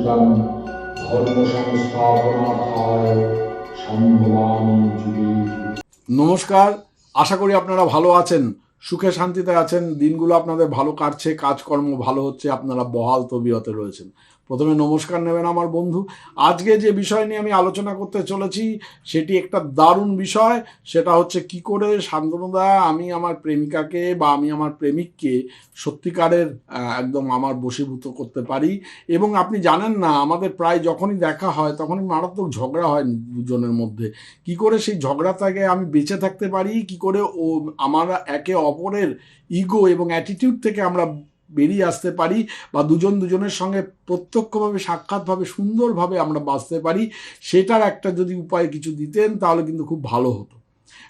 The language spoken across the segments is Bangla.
সুতরাং ধর্ম সংস্থাপনার্থায় সম্ভবামি যুগে নমস্কার, আশা করি আপনারা ভালো আছেন, সুখে শান্তিতে আছেন, দিনগুলো আপনাদের ভালো কাটছে, কাজকর্ম ভালো হচ্ছে, আপনারা বহাল তবিয়তে রয়েছেন। প্রথমে নমস্কার নেবেন আমার বন্ধু। আজকে যে বিষয় নিয়ে আমি আলোচনা করতে চলেছি, সেটি একটা দারুণ বিষয়। সেটা হচ্ছে কি করে শান্তনুদা আমি আমার প্রেমিকাকে বা আমি আমার প্রেমিককে সত্যিকারের একদম আমার বশীভূত করতে পারি। এবং আপনি জানেন না, আমাদের প্রায় যখনই দেখা হয়, তখনই মারাত্মক ঝগড়া হয় দুজনের মধ্যে। কি করে সেই ঝগড়া থেকে আমি বেঁচে থাকতে পারি? কি করে ও, আমার একে অপরের ইগো এবং অ্যাটিটিউড থেকে আমরা বেরিয়ে আসতে পারি বা দুজন দুজনের সঙ্গে প্রত্যক্ষভাবে, সাক্ষাৎভাবে, সুন্দরভাবে আমরা বাঁচতে পারি, সেটার একটা যদি উপায় কিছু দিতেন তাহলে কিন্তু খুব ভালো হতো।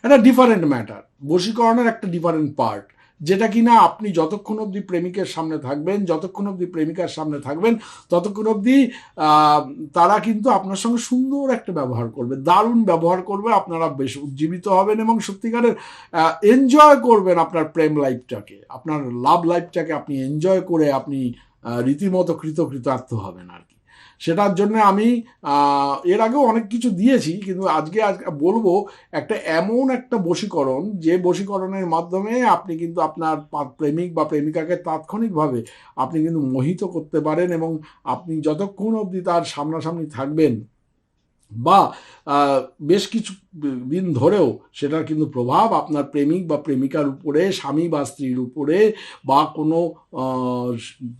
এটা ডিফারেন্ট ম্যাটার বশীকরণের একটা ডিফারেন্ট পার্ট যেটা কিনা আপনি যতক্ষণ অবধি প্রেমিকের সামনে থাকবেন, যতক্ষণ অবধি প্রেমিকার সামনে থাকবেন, ততক্ষণ অবধি তারা কিন্তু আপনার সঙ্গে সুন্দর একটা ব্যবহার করবে, দারুণ ব্যবহার করবে, আপনারা বেশ উজ্জীবিত হবেন এবং সত্যিকারের এনজয় করবেন আপনার প্রেম লাইফটাকে আপনার লাভ লাইফটাকে আপনি এনজয় করে আপনি রীতিমতো কৃতকৃতার্থ হবেন আর কি। সেটার জন্য আমি এর আগেও অনেক কিছু দিয়েছি, কিন্তু আজকে আজকে বলব একটা এমন একটা বশীকরণ, যে বশীকরণের মাধ্যমে আপনি কিন্তু আপনার প্রেমিক বা প্রেমিকাকে তাৎক্ষণিকভাবে আপনি কিন্তু মোহিত করতে পারেন এবং আপনি যতক্ষণ অবধি তার সামনাসামনি থাকবেন বা বেশ কিছু দিন ধরেও সেটার কিন্তু প্রভাব আপনার প্রেমিক বা প্রেমিকার উপরে, স্বামী বা স্ত্রীর উপরে বা কোনো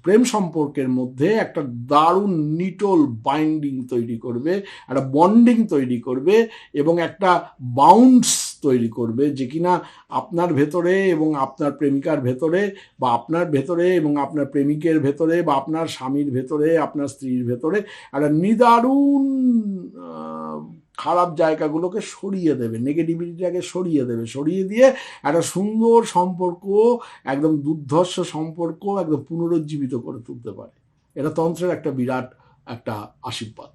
প্রেম সম্পর্কের মধ্যে একটা দারুণ নিটল বাইন্ডিং তৈরি করবে, একটা বন্ডিং তৈরি করবে এবং একটা বাউন্ডস তৈরি করবে যে কিনা আপনার ভেতরে এবং আপনার প্রেমিকার ভেতরে বা আপনার ভেতরে এবং আপনার প্রেমিকের ভেতরে বা আপনার স্বামীর ভেতরে, আপনার স্ত্রীর ভেতরে একটা নিদারুণ খারাপ জায়গাগুলোকে সরিয়ে দেবে, নেগেটিভিটিটাকে সরিয়ে দেবে। সরিয়ে দিয়ে একটা সুন্দর সম্পর্ক, একদম দুর্ধর্ষ সম্পর্ক একদম পুনরুজ্জীবিত করে তুলতে পারে। এটা তন্ত্রের একটা বিরাট একটা আশীর্বাদ।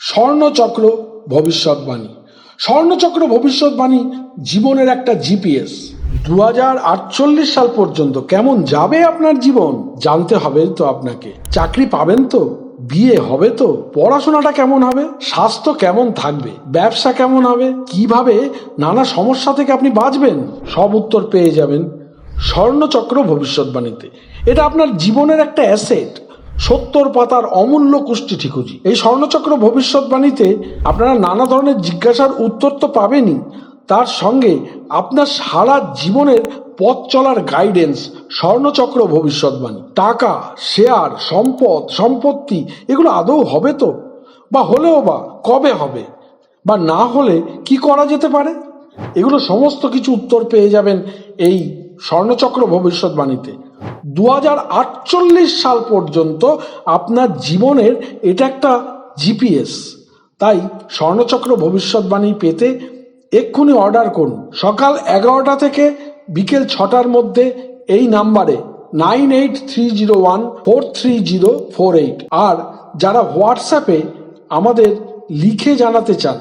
স্বর্ণচক্র ভবিষ্যৎবাণী। স্বর্ণচক্র ভবিষ্যৎবাণী জীবনের একটা জিপিএস। দু হাজার আটচল্লিশ সাল পর্যন্ত কেমন যাবে আপনার জীবন? জানতে হবে তো আপনাকে। চাকরি পাবেন তো? বিয়ে হবে তো? পড়াশোনাটা কেমন হবে? স্বাস্থ্য কেমন থাকবে? ব্যবসা কেমন হবে? কীভাবে নানা সমস্যা থেকে আপনি বাঁচবেন? সব উত্তর পেয়ে যাবেন স্বর্ণচক্র ভবিষ্যৎবাণীতে। এটা আপনার জীবনের একটা অ্যাসেট। সত্তর পাতার অমূল্য কুষ্টি ঠিকুজি। এই স্বর্ণচক্র ভবিষ্যৎবাণীতে আপনারা নানা ধরনের জিজ্ঞাসার উত্তর তো পাবেনই। তার সঙ্গে আপনার সারা জীবনের পথ চলার গাইডেন্স স্বর্ণচক্র ভবিষ্যৎবাণী। টাকা শেয়ার সম্পদ, সম্পত্তি, এগুলো আদৌ হবে তো? বা হলেও বা কবে হবে? বা না হলে কি করা যেতে পারে? এগুলো সমস্ত কিছু উত্তর পেয়ে যাবেন এই স্বর্ণচক্র ভবিষ্যৎবাণীতে। দু হাজার আটচল্লিশ সাল পর্যন্ত আপনার জীবনের এটা একটা জিপিএস। তাই স্বর্ণচক্র ভবিষ্যৎবাণী পেতে এক্ষুনি অর্ডার করুন। সকাল এগারোটা থেকে বিকেল ছটার মধ্যে এই নাম্বারে nine eight three zero one four three zero four eight. আর যারা হোয়াটসঅ্যাপে আমাদের লিখে জানাতে চান,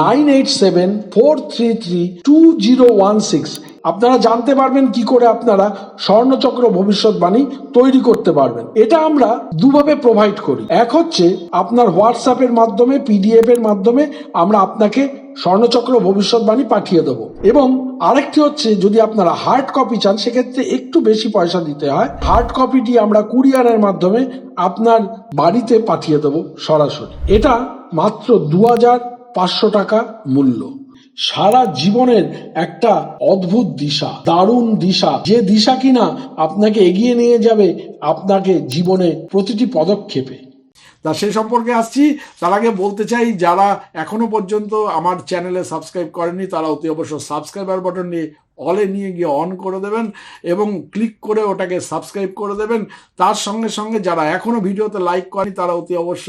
nine eight seven four three three two zero one six আপনারা জানতে পারবেন কি করে আপনারা স্বর্ণচক্র ভবিষ্যৎবাণী তৈরি করতে পারবেন। এটা আমরা দুভাবে প্রোভাইড করি। এক হচ্ছে, আপনার হোয়াটসঅ্যাপের মাধ্যমে পিডিএফ এর মাধ্যমে আমরা আপনাকে স্বর্ণচক্র ভবিষ্যৎবাণী পাঠিয়ে দেবো। এবং আরেকটি হচ্ছে, যদি আপনারা হার্ড কপি চান, সেক্ষেত্রে একটু বেশি পয়সা দিতে হয়। হার্ড কপিটি আমরা কুরিয়ারের মাধ্যমে আপনার বাড়িতে পাঠিয়ে দেবো সরাসরি। এটা মাত্র দু হাজার পাঁচশো টাকা মূল্য। সারা জীবনের একটা অদ্ভুত দিশা, দারুণ দিশা। যে দিশা কিনা আপনাকে এগিয়ে নিয়ে যাবে আপনাকে জীবনে প্রতিটি পদক্ষেপে। তা সেই সম্পর্কে আসছি। তার আগে বলতে চাই, যারা এখনও পর্যন্ত আমার চ্যানেলে সাবস্ক্রাইব করেনি তারা অতি অবশ্য সাবস্ক্রাইবার বাটন নিয়ে অলে নিয়ে গিয়ে অন করে দেবেন এবং ক্লিক করে ওটাকে সাবস্ক্রাইব করে দেবেন। তার সঙ্গে সঙ্গে যারা এখনও ভিডিওতে লাইক করেনি তারা অতি অবশ্য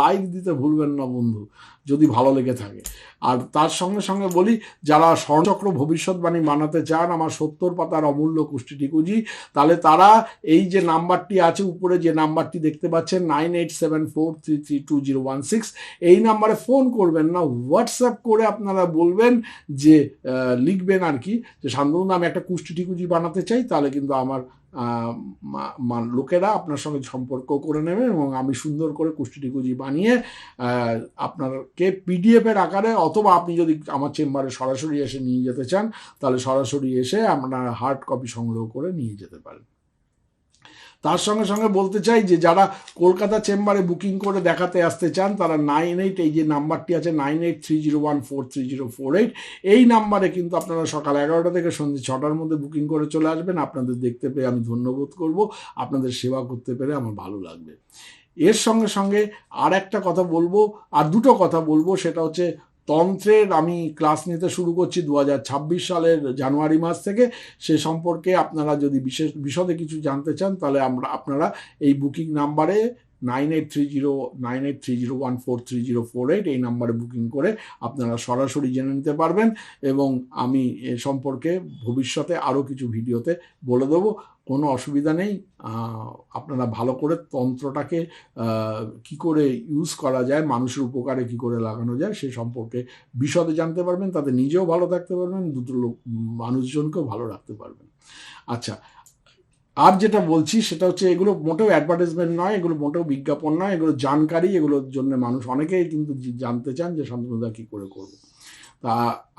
লাইক দিতে ভুলবেন না বন্ধু। যদি ভালো লেগে থাকে। আর তার সঙ্গে সঙ্গে বলি, যারা স্বর্ণচক্র ভবিষ্যৎবাণী বানাতে চান, আমার সত্তর পাতার অমূল্য কুষ্টি টিকুজি, তাহলে তারা এই যে নাম্বারটি আছে, উপরে যে নাম্বারটি দেখতে পাচ্ছেন, nine eight seven four three three two zero one six, এই নাম্বারে ফোন করবেন না, হোয়াটসঅ্যাপ করে আপনারা বলবেন যে লিখবেন আর কি, যে, শান্তনু আমি একটা কুষ্টি টিকুজি বানাতে চাই, তাহলে কিন্তু আমার লোকেরা আপনার সঙ্গে সম্পর্ক করে নেবে এবং আমি সুন্দর করে কুষ্টি টিকুজি বানিয়ে আহ, আপনাকে পিডিএফ এর আকারে অথবা আপনি যদি আমার চেম্বারে সরাসরি এসে নিয়ে যেতে চান তাহলে সরাসরি এসে আপনার হার্ড কপি সংগ্রহ করে নিয়ে যেতে পারেন। তার সঙ্গে সঙ্গে বলতে চাই যে যারা কলকাতা চেম্বারে বুকিং করে দেখাতে আসতে চান, তারা নাইন এইট এই যে নাম্বারটি আছে nine eight three zero one four three zero four eight এই নাম্বারে কিন্তু আপনারা সকাল এগারোটা থেকে সন্ধ্যে ছটার মধ্যে বুকিং করে চলে আসবেন। আপনাদের দেখতে পেয়ে আমি ধন্যবোধ করব। আপনাদের সেবা করতে পেরে আমার ভালো লাগবে। এর সঙ্গে সঙ্গে আর একটা কথা বলব, আর দুটো কথা বলব, সেটা হচ্ছে তন্ত্রের আমি ক্লাস নিতে শুরু করছি দু হাজার ছাব্বিশ সালের জানুয়ারি মাস থেকে। সে সম্পর্কে আপনারা যদি বিশেষ, বিশদে কিছু জানতে চান, তাহলে আমরা, আপনারা এই বুকিং নাম্বারে nine eight three zero, nine eight three zero one four three zero four eight এই নাম্বারে বুকিং করে আপনারা সরাসরি জেনে নিতে পারবেন এবং আমি এ সম্পর্কে ভবিষ্যতে আরও কিছু ভিডিওতে বলে দেবো। কোনো অসুবিধা নেই। আপনারা ভালো করে তন্ত্রটাকে কি করে ইউজ করা যায়, মানুষের উপকারে কি করে লাগানো যায়, সে সম্পর্কে বিশদে জানতে পারবেন, তাতে নিজেও ভালো থাকতে পারবেন, দুটো লোক, মানুষজনকেও ভালো রাখতে পারবেন। আচ্ছা আর যেটা বলছি, সেটা হচ্ছে এগুলো মোটেও অ্যাডভার্টাইজমেন্ট নয়, এগুলো মোটেও বিজ্ঞাপন নয়, এগুলো জানকারি, এগুলোর জন্য মানুষ অনেকেই কিন্তু জানতে চান যে শান্তনুদা কী করে করব। তা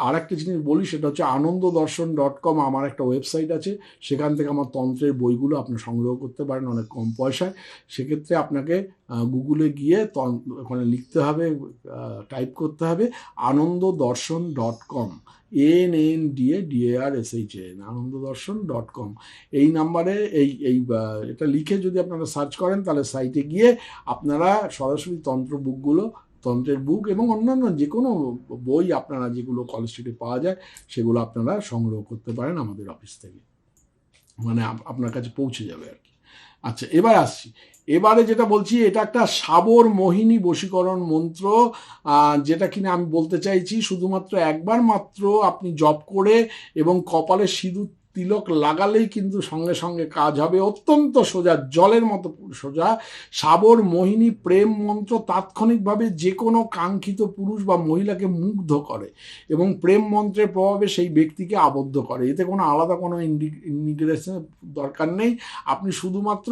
আর একটা জিনিস বলি, সেটা হচ্ছে আনন্দ দর্শন ডট কম আমার একটা ওয়েবসাইট আছে। সেখান থেকে আমার তন্ত্রের বইগুলো আপনি সংগ্রহ করতে পারেন অনেক কম পয়সায়। সেক্ষেত্রে আপনাকে গুগলে গিয়ে ওখানে লিখতে হবে টাইপ করতে হবে Ananda Darshan dot com N N D A D A R S H N Ananda Darshan dot com এই নাম্বারে এই এই এটা লিখে যদি আপনারা সার্চ করেন, তাহলে সাইটে গিয়ে আপনারা সরাসরি তন্ত্র বুকগুলো তন্ত্রের বুক এবং অন্যান্য যে কোনো বই আপনারা যেগুলো কলেজ স্ট্রিটে পাওয়া যায়, সেগুলো আপনারা সংগ্রহ করতে পারেন আমাদের অফিস থেকে। মানে আপনার কাছে পৌঁছে যাবে আর কি। আচ্ছা এবার আসছি। এবারে যেটা বলছি, এটা একটা সাবর মোহিনী বশীকরণ মন্ত্র যেটা কিনা আমি বলতে চাইছি, শুধুমাত্র একবার মাত্র আপনি জপ করে এবং কপালে সিঁদুর তিলক লাগালেই কিন্তু সঙ্গে সঙ্গে কাজ হবে। অত্যন্ত সোজা, জলের মতো সোজা। সাবর, মোহিনী, প্রেম মন্ত্র তাৎক্ষণিকভাবে যে কোনো কাঙ্ক্ষিত পুরুষ বা মহিলাকে মুগ্ধ করে এবং প্রেম মন্ত্রের প্রভাবে সেই ব্যক্তিকে আবদ্ধ করে। এতে কোনো আলাদা কোনো ইন্ডিগ্রেশনের দরকার নেই। আপনি শুধুমাত্র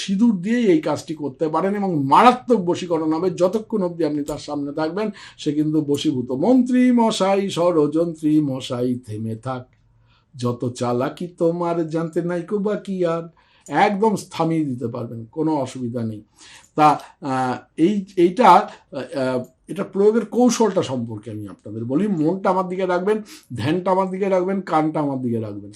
সিঁদুর দিয়েই এই কাজটি করতে পারেন এবং মারাত্মক বশীকরণ হবে। যতক্ষণ অবধি আপনি তার সামনে থাকবেন, সে কিন্তু বশীভূত। মন্ত্রী মশাই, ষড়যন্ত্রী মশাই থেমে থাক। যত চালাকি তোমার জানতে নাই কো বা কি আর, একদম থামিয়ে দিতে পারবেন, কোনো অসুবিধা নেই। তা এই, এইটা এটা প্রয়োগের কৌশলটা সম্পর্কে আমি আপনাদের বলি, মনটা আমার দিকে রাখবেন, ধ্যানটা আমার দিকে রাখবেন, কানটা আমার দিকে রাখবেন।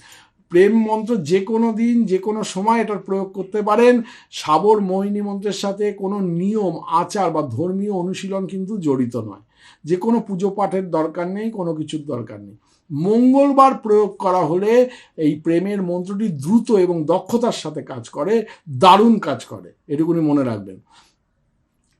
প্রেম মন্ত্র যে কোনো দিন, যে কোনো সময় এটার প্রয়োগ করতে পারেন। সাবর মোহিনী মন্ত্রের সাথে কোনো নিয়ম, আচার বা ধর্মীয় অনুশীলন কিন্তু জড়িত নয়। যে কোনো পুজো পাঠের দরকার নেই, কোনো কিছুর দরকার নেই। মঙ্গলবার প্রয়োগ করা হলে এই প্রেমের মন্ত্রটি দ্রুত এবং দক্ষতার সাথে কাজ করে, দারুণ কাজ করে। এটুকুনি মনে রাখবেন।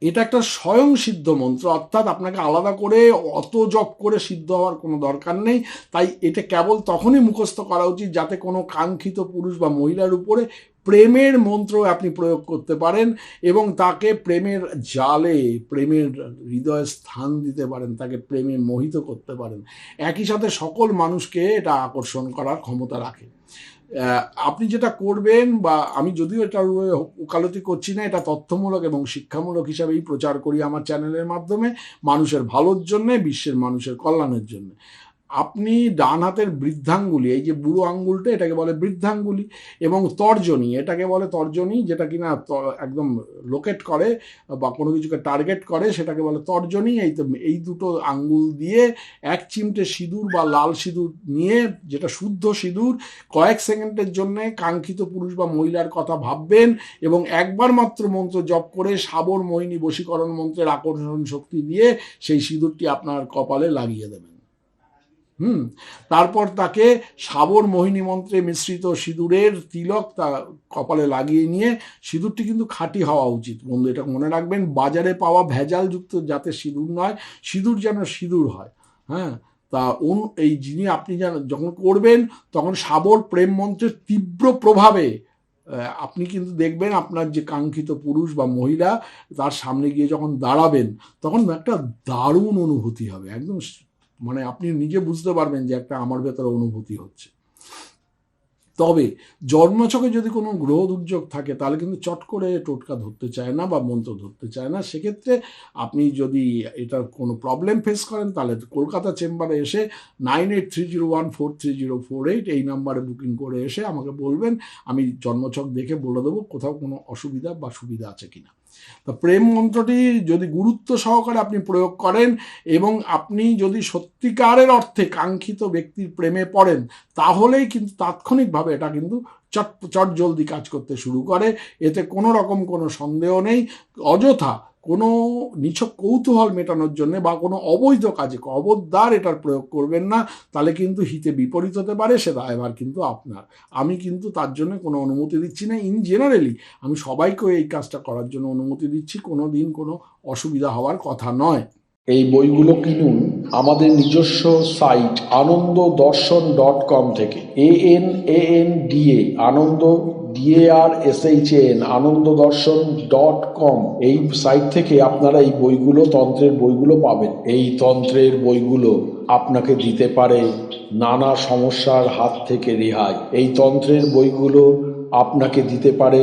এটা একটা স্বয়ং সিদ্ধ মন্ত্র, অর্থাৎ আপনাকে আলাদা করে অত জপ করে সিদ্ধ হওয়ার কোনো দরকার নেই। তাই এটা কেবল তখনই মুখস্থ করা উচিত যাতে কোনো কাঙ্ক্ষিত পুরুষ বা মহিলার উপরে প্রেমের মন্ত্র আপনি প্রয়োগ করতে পারেন এবং তাকে প্রেমের জালে, প্রেমের হৃদয়ে স্থান দিতে পারেন, তাকে প্রেমে মোহিত করতে পারেন। একই সাথে সকল মানুষকে এটা আকর্ষণ করার ক্ষমতা রাখে। আপনি যেটা করবেন বা আমি যদিও এটা ওকালতি করছি না, এটা তথ্যমূলক এবং শিক্ষামূলক হিসাবেই প্রচার করি আমার চ্যানেলের মাধ্যমে মানুষের ভালোর জন্যে, বিশ্বের মানুষের কল্যাণের জন্য। আপনি ডান হাতের বৃদ্ধাঙ্গুলি, এই যে বুড়ো আঙ্গুলটা, এটাকে বলে বৃদ্ধাঙ্গুলি এবং তর্জনী, এটাকে বলে তর্জনী, যেটা কিনা একদম লোকেট করে বা কোনো কিছুকে টার্গেট করে, সেটাকে বলে তর্জনী। এই তো, এই দুটো আঙ্গুল দিয়ে এক চিমটে সিঁদুর বা লাল সিঁদুর নিয়ে, যেটা শুদ্ধ সিঁদুর, কয়েক সেকেন্ডের জন্যে কাঙ্ক্ষিত পুরুষ বা মহিলার কথা ভাববেন এবং একবার মাত্র মন্ত্র জপ করে সাবর মোহিনী বশীকরণ মন্ত্রের আকর্ষণ শক্তি দিয়ে সেই সিঁদুরটি আপনার কপালে লাগিয়ে দেবেন। হুম, তারপর তাকে সাবর মোহিনী মন্ত্রে মিশ্রিত সিঁদুরের তিলক তা কপালে লাগিয়ে নিয়ে সিঁদুরটি কিন্তু খাঁটি হওয়া উচিত। বন্ধু, এটা মনে রাখবেন, বাজারে পাওয়া ভেজালযুক্ত যাতে সিঁদুর নয়, সিঁদুর যেন সিঁদুর হয়। হ্যাঁ তা অনু এই যিনি আপনি যেন, যখন করবেন, তখন সাবর প্রেম মন্ত্রের তীব্র প্রভাবে আপনি কিন্তু দেখবেন আপনার যে কাঙ্ক্ষিত পুরুষ বা মহিলা, তার সামনে গিয়ে যখন দাঁড়াবেন, তখন একটা দারুণ অনুভূতি হবে, একদম মানে আপনি নিজে বুঝতে পারবেন যে একটা আমার ভেতরে অনুভূতি হচ্ছে। তবে জন্মছকে যদি কোনো গ্রহ দুর্যোগ থাকে, তাহলে কিন্তু চট করে টোটকা ধরতে চায় না বা মন্ত্র ধরতে চায় না। সেক্ষেত্রে আপনি যদি এটার কোনো প্রবলেম ফেস করেন, তাহলে কলকাতা চেম্বারে এসে nine eight three zero one four three zero four eight এই নাম্বারে বুকিং করে এসে আমাকে বলবেন। আমি জন্মছক দেখে বলে দেবো কোথাও কোনো অসুবিধা বা সুবিধা আছে কিনা। তা প্রেম মন্ত্রটি যদি গুরুত্ব সহকারে আপনি প্রয়োগ করেন এবং আপনি যদি সত্যিকারের অর্থে কাঙ্ক্ষিত ব্যক্তির প্রেমে পড়েন, তাহলেই কিন্তু তাৎক্ষণিকভাবে এটা কিন্তু চট চট জলদি কাজ করতে শুরু করে। এতে কোনো রকম কোনো সন্দেহ নেই। অযথা কোনো নিছক কৌতূহল মেটানোর জন্য বা কোনো অবৈধ কাজে অবদার এটার প্রয়োগ করবেন না, তাহলে কিন্তু হিতে বিপরীত হতে পারে, সে দায়ভার কিন্তু আপনার। আমি কিন্তু তার জন্য কোনো অনুমতি দিচ্ছি না ইন জেনারেলি আমি সবাইকে এই কাজটা করার জন্য অনুমতি দিচ্ছি, কোনো দিন কোনো অসুবিধা হওয়ার কথা নয়। এই বইগুলো কিনুন আমাদের নিজস্ব সাইট আনন্দ দর্শন ডট কম থেকে। A N A N D A Ananda D A R S H N Ananda Darshan dot com. এই সাইট থেকে আপনারা এই বইগুলো, তন্ত্রের বইগুলো পাবেন। এই তন্ত্রের বইগুলো আপনাকে দিতে পারে নানা সমস্যার হাত থেকে রেহাই। এই তন্ত্রের বইগুলো আপনাকে দিতে পারে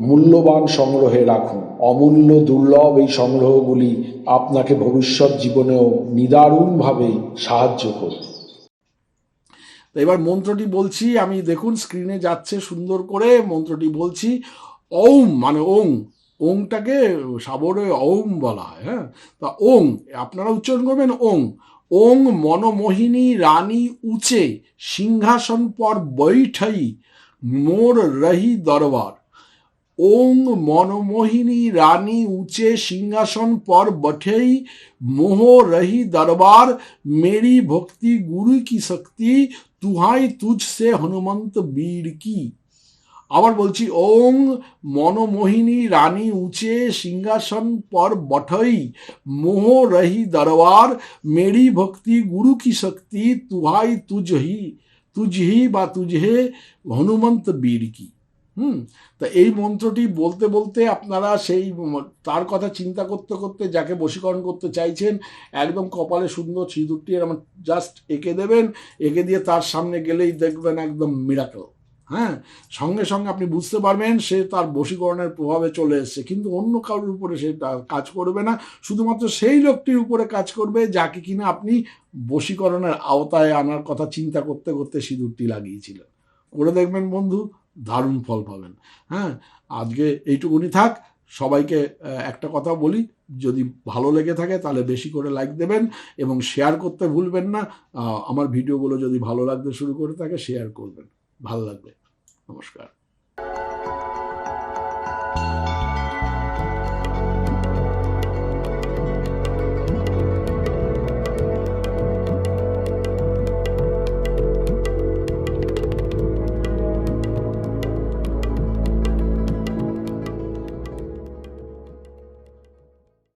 মূল্যবান সংগ্রহে রাখুন। অমূল্য দুর্লভ এই সংগ্রহগুলি আপনাকে ভবিষ্যৎ জীবনেও নিদারুণভাবে সাহায্য করবে। এবার মন্ত্রটি বলছি, আমি দেখুন স্ক্রিনে যাচ্ছে সুন্দর করে, মন্ত্রটি বলছি ওম মানে ওং। ওংটাকে সাবরে ওম বলা হয় হ্যাঁ? তা ওং, আপনারা উচ্চারণ করবেন ওং। ওং মনমোহিনী রানী উচে, সিংহাসন পর বৈঠাই, মোর রহি দরবার। ওং মনমোহিনী রানী উচে সিংহাসন পর বঠেই মোহ রহি দরবার मेरी भक्ति गुरु की शक्ति तुहाई तुझ से हनुमंत বীর কি আবার বলছি ওং মনমোহিনী রানী উচে সিংহাসন পর বঠই মোহ রহি দরবার মেরি ভক্তি গুরু কি শক্তি তুহাই তুঝ হি তুঝ হি বা তুঝে হনুমন্ত বীর কি হুম, তা এই মন্ত্রটি বলতে বলতে আপনারা সেই তার কথা চিন্তা করতে করতে যাকে বশীকরণ করতে চাইছেন, একদম কপালে সুন্দর সিঁদুরটি এরকম জাস্ট এঁকে দেবেন, এঁকে দিয়ে তার সামনে গেলেই দেখবেন একদম মিরাকল হ্যাঁ সঙ্গে সঙ্গে আপনি বুঝতে পারবেন সে তার বশীকরণের প্রভাবে চলে এসছে, কিন্তু অন্য কারোর উপরে সে কাজ করবে না, শুধুমাত্র সেই লোকটির উপরে কাজ করবে যাকে কিনা আপনি বশীকরণের আওতায় আনার কথা চিন্তা করতে করতে সিঁদুরটি লাগিয়েছিলেন। করে দেখবেন বন্ধু দারুণ ফল পাবেন। হ্যাঁ আজকে এইটুকুনি থাক, সবাইকে একটা কথা বলি, যদি ভালো লেগে থাকে তাহলে বেশি করে লাইক দেবেন এবং শেয়ার করতে ভুলবেন না। আমার ভিডিওগুলো যদি ভালো লাগতে শুরু করে থাকে শেয়ার করবেন। ভালো লাগবে। নমস্কার।